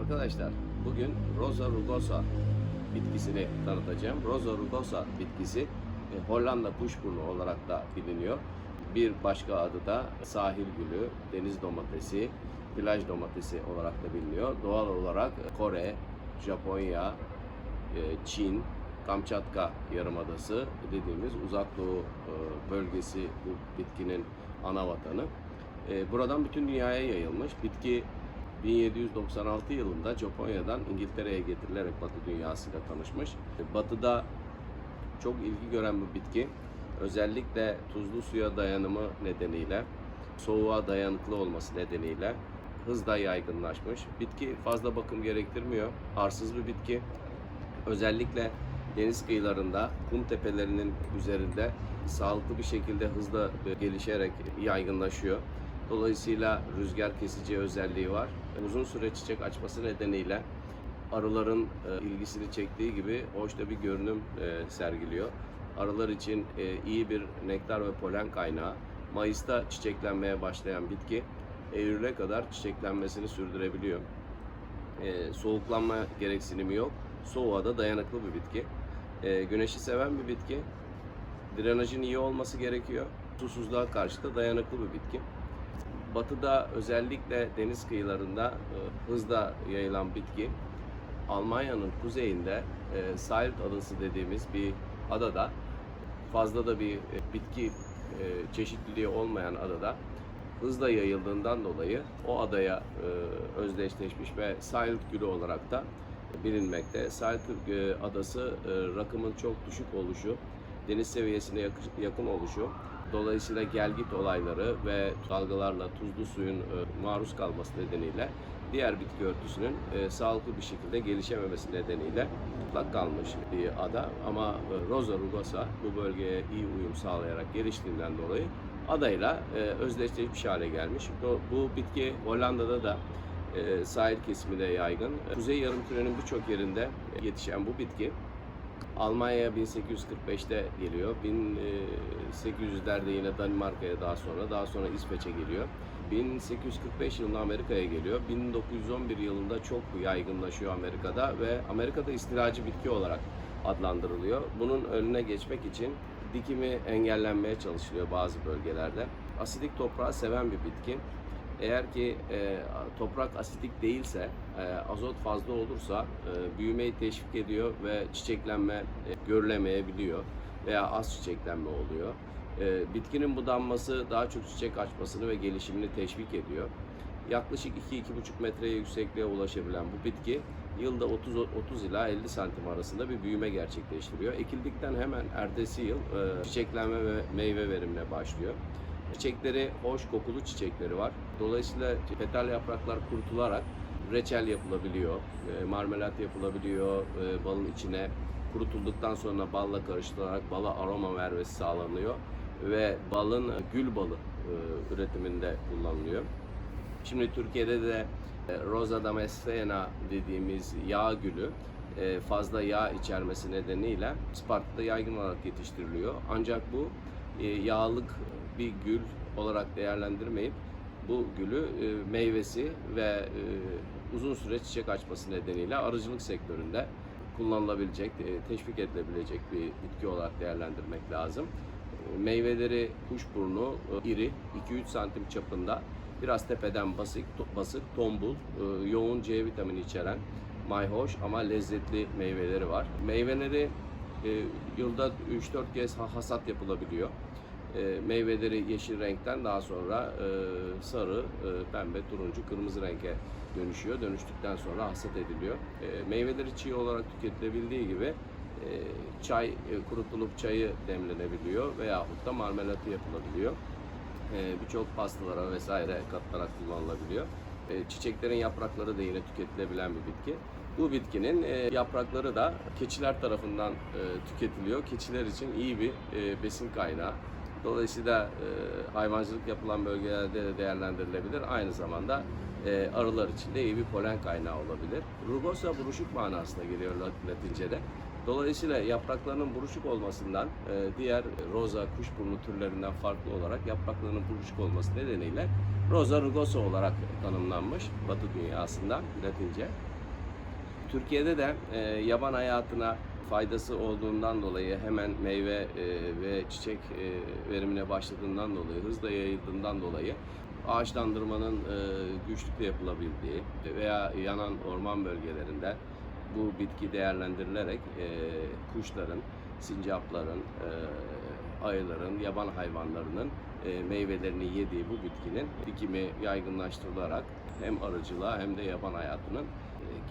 Arkadaşlar bugün Rosa rugosa bitkisini tanıtacağım. Rosa rugosa bitkisi e, Hollanda kuşburnu olarak da biliniyor. Bir başka adı da sahil gülü, deniz domatesi, plaj domatesi olarak da biliniyor. Doğal olarak Kore, Japonya, e, Çin, Kamçatka Yarımadası dediğimiz uzak doğu e, bölgesi bu bitkinin ana vatanı. Buradan bütün dünyaya yayılmış. Bitki 1796 yılında Japonya'dan İngiltere'ye getirilerek Batı dünyasıyla tanışmış. Batı'da çok ilgi gören bu bitki özellikle tuzlu suya dayanımı nedeniyle, soğuğa dayanıklı olması nedeniyle hızla yaygınlaşmış. Bitki fazla bakım gerektirmiyor. Arsız bir bitki. Özellikle deniz kıyılarında, kum tepelerinin üzerinde sağlıklı bir şekilde hızla gelişerek yaygınlaşıyor. Dolayısıyla rüzgar kesici özelliği var. Uzun süre çiçek açması nedeniyle arıların e, ilgisini çektiği gibi hoş da bir görünüm e, sergiliyor. Arılar için e, iyi bir nektar ve polen kaynağı. Mayıs'ta çiçeklenmeye başlayan bitki Eylül'e kadar çiçeklenmesini sürdürebiliyor. Soğuklanma gereksinimi yok. Soğuğa da dayanıklı bir bitki. Güneşi seven bir bitki. Drenajın iyi olması gerekiyor. Susuzluğa karşı da dayanıklı bir bitki. Batıda özellikle deniz kıyılarında e, hızla yayılan bitki Almanya'nın kuzeyinde e, Seilt Adası dediğimiz bir adada fazla da bir e, bitki e, çeşitliliği olmayan adada hızla yayıldığından dolayı o adaya e, özdeşleşmiş ve Seilt Gölü olarak da bilinmekte. Seilt e, Adası e, rakımın çok düşük oluşu, deniz seviyesine yakı- yakın oluşu, dolayısıyla gelgit olayları ve dalgalarla tuzlu suyun e, maruz kalması nedeniyle diğer bitki örtüsünün e, sağlıklı bir şekilde gelişememesi nedeniyle mutlak kalmış bir ada ama e, Rosa rugosa bu bölgeye iyi uyum sağlayarak geliştiğinden dolayı adayla e, özdeşleşmiş hale gelmiş. Bu, bitki Hollanda'da da e, sahil kesiminde yaygın. Kuzey yarımkürenin birçok yerinde yetişen bu bitki Almanya'ya 1845'te geliyor. 1800'lerde yine Danimarka'ya daha sonra, daha sonra İsveç'e geliyor. 1845 yılında Amerika'ya geliyor. 1911 yılında çok yaygınlaşıyor Amerika'da ve Amerika'da istilacı bitki olarak adlandırılıyor. Bunun önüne geçmek için dikimi engellenmeye çalışılıyor bazı bölgelerde. Asidik toprağı seven bir bitki. Eğer ki e, toprak asitik değilse, e, azot fazla olursa e, büyümeyi teşvik ediyor ve çiçeklenme e, görülemeyebiliyor veya az çiçeklenme oluyor. E, bitkinin budanması daha çok çiçek açmasını ve gelişimini teşvik ediyor. Yaklaşık 2-2,5 metreye yüksekliğe ulaşabilen bu bitki yılda 30, 30 ila 50 santim arasında bir büyüme gerçekleştiriyor. Ekildikten hemen ertesi yıl e, çiçeklenme ve meyve verimine başlıyor. Çiçekleri hoş kokulu çiçekleri var. Dolayısıyla petal yapraklar kurutularak reçel yapılabiliyor, e, marmelat yapılabiliyor, e, balın içine kurutulduktan sonra balla karıştırılarak bala aroma vermesi sağlanıyor ve balın gül balı e, üretiminde kullanılıyor. Şimdi Türkiye'de de Rosa damascena dediğimiz yağ gülü fazla yağ içermesi nedeniyle Isparta'da yaygın olarak yetiştiriliyor. Ancak bu yağlık bir gül olarak değerlendirmeyip bu gülü e, meyvesi ve e, uzun süre çiçek açması nedeniyle arıcılık sektöründe kullanılabilecek, e, teşvik edilebilecek bir bitki olarak değerlendirmek lazım. E, Meyveleri kuşburnu, e, iri, 2-3 santim çapında, biraz tepeden basık, to- basık tombul, e, yoğun C vitamini içeren mayhoş ama lezzetli meyveleri var. Meyveleri e, yılda 3-4 kez ha- hasat yapılabiliyor. E, meyveleri yeşil renkten daha sonra e, sarı, e, pembe, turuncu, kırmızı renge dönüşüyor. Dönüştükten sonra hasat ediliyor. E, meyveleri çiğ olarak tüketilebildiği gibi e, çay e, kurutulup çayı demlenebiliyor veyahut da marmelatı yapılabiliyor. E, Birçok pastalara vesaire katılarak kullanılabiliyor. E, Çiçeklerin yaprakları da yine tüketilebilen bir bitki. Bu bitkinin e, yaprakları da keçiler tarafından e, tüketiliyor. Keçiler için iyi bir e, besin kaynağı. Dolayısıyla e, hayvancılık yapılan bölgelerde de değerlendirilebilir. Aynı zamanda e, arılar için de iyi bir polen kaynağı olabilir. Rugosa buruşuk manasına geliyor Lat- Latince'de. Dolayısıyla yapraklarının buruşuk olmasından e, diğer roza kuşburnu türlerinden farklı olarak yapraklarının buruşuk olması nedeniyle Rosa rugosa olarak tanımlanmış Batı dünyasında Latince. Türkiye'de de e, yaban hayatına faydası olduğundan dolayı hemen meyve e, ve çiçek e, verimine başladığından dolayı, hızla yayıldığından dolayı ağaçlandırmanın e, güçlükle yapılabildiği veya yanan orman bölgelerinde bu bitki değerlendirilerek e, kuşların, sincapların, ayıların, yaban hayvanlarının meyvelerini yediği bu bitkinin dikimi yaygınlaştırılarak hem arıcılığa hem de yaban hayatının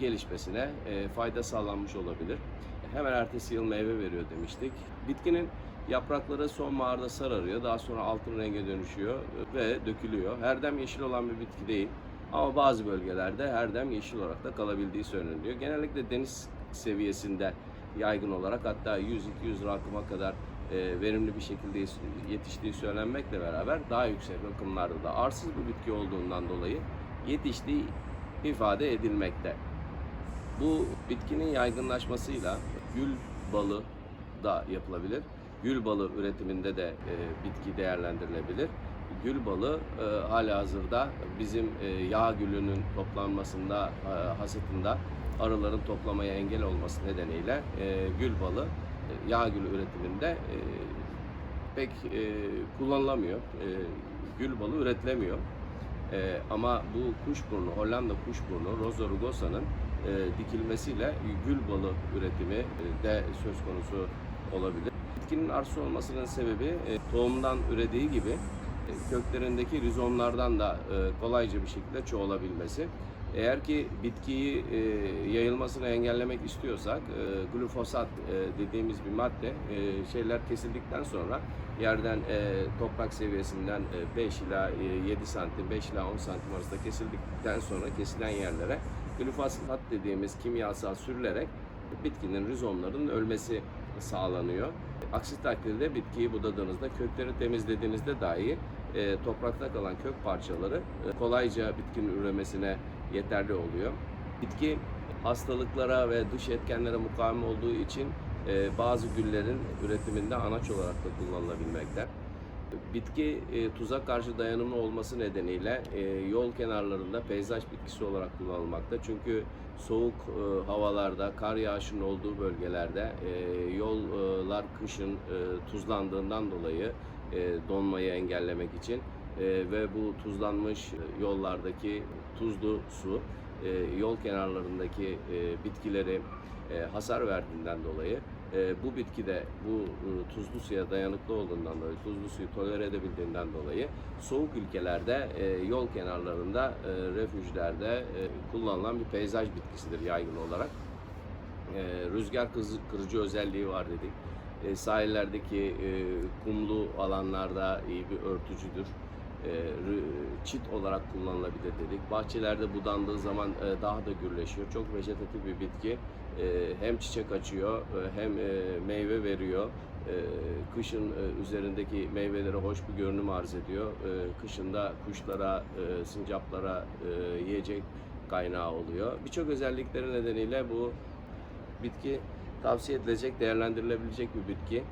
gelişmesine fayda sağlanmış olabilir. Hemen ertesi yıl meyve veriyor demiştik. Bitkinin yaprakları sonbaharda sararıyor, daha sonra altın renge dönüşüyor ve dökülüyor. Herdem yeşil olan bir bitki değil. Ama bazı bölgelerde herdem yeşil olarak da kalabildiği söyleniyor. Genellikle deniz seviyesinde yaygın olarak hatta 100-200 rakıma kadar e, verimli bir şekilde yetiştiği söylenmekle beraber daha yüksek rakımlarda da arsız bir bitki olduğundan dolayı yetiştiği ifade edilmekte. Bu bitkinin yaygınlaşmasıyla gül balı da yapılabilir. Gül balı üretiminde de e, bitki değerlendirilebilir. Gül balı e, hala hazırda bizim e, yağ gülünün toplanmasında, e, hasatında arıların toplamaya engel olması nedeniyle e, gül balı e, yağ gülü üretiminde e, pek e, kullanılamıyor. E, gül balı üretilemiyor. E, ama bu kuşburnu, Hollanda kuşburnu, Rosa rugosa'nın e, dikilmesiyle gül balı üretimi e, de söz konusu olabilir. Bitkinin arsız olmasının sebebi e, tohumdan ürediği gibi e, köklerindeki rizomlardan da e, kolayca bir şekilde çoğalabilmesi. Eğer ki bitkiyi e, yayılmasını engellemek istiyorsak e, glifosat e, dediğimiz bir madde e, şeyler kesildikten sonra yerden e, toprak seviyesinden e, 5 ila e, 7 santim 5 ila 10 santim arasında kesildikten sonra kesilen yerlere glifosat dediğimiz kimyasal sürülerek bitkinin rizomlarının ölmesi sağlanıyor. Aksi takdirde bitkiyi budadığınızda, kökleri temizlediğinizde dahi e, toprakta kalan kök parçaları e, kolayca bitkinin üremesine yeterli oluyor. Bitki hastalıklara ve dış etkenlere mukavemet olduğu için e, bazı güllerin üretiminde anaç olarak da kullanılabilmekte. Bitki e, tuza karşı dayanımlı olması nedeniyle e, yol kenarlarında peyzaj bitkisi olarak kullanılmakta. Çünkü soğuk e, havalarda, kar yağışının olduğu bölgelerde e, yollar kışın tuzlandığından dolayı donmayı engellemek için ve bu tuzlanmış yollardaki tuzlu su yol kenarlarındaki bitkileri e, hasar verdiğinden dolayı e, bu bitki de bu e, tuzlu suya dayanıklı olduğundan dolayı, tuzlu suyu tolere edebildiğinden dolayı soğuk ülkelerde e, yol kenarlarında, e, refüjlerde e, kullanılan bir peyzaj bitkisidir yaygın olarak. E, rüzgar kırıcı özelliği var dedik. E, sahillerdeki e, kumlu alanlarda iyi bir örtücüdür. E, çit olarak kullanılabilir dedik. Bahçelerde budandığı zaman e, daha da gürleşiyor. Çok vejetatif bir bitki. E, hem çiçek açıyor hem meyve veriyor. Kışın üzerindeki meyvelere hoş bir görünüm arz ediyor. Kışında kuşlara, sincaplara yiyecek kaynağı oluyor. Birçok özellikleri nedeniyle bu bitki tavsiye edilecek, değerlendirilebilecek bir bitki.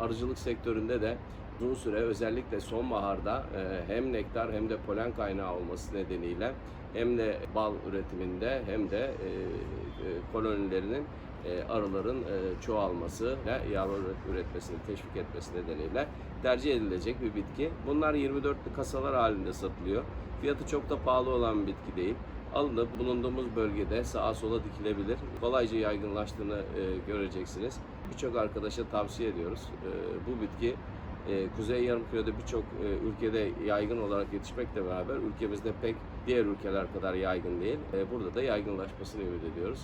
Arıcılık sektöründe de uzun süre özellikle sonbaharda e, hem nektar hem de polen kaynağı olması nedeniyle hem de bal üretiminde hem de e, e, kolonilerinin arıların çoğalması ve yavru üret- üretmesini teşvik etmesi nedeniyle tercih edilecek bir bitki. Bunlar 24'lü kasalar halinde satılıyor. Fiyatı çok da pahalı olan bir bitki değil. Alınıp bulunduğumuz bölgede sağa sola dikilebilir. Kolayca yaygınlaştığını e, göreceksiniz. Birçok arkadaşa tavsiye ediyoruz. Bu bitki e, Kuzey Yarımküre'de birçok e, ülkede yaygın olarak yetişmekle beraber ülkemizde pek diğer ülkeler kadar yaygın değil. E, burada da yaygınlaşmasını ümit ediyoruz.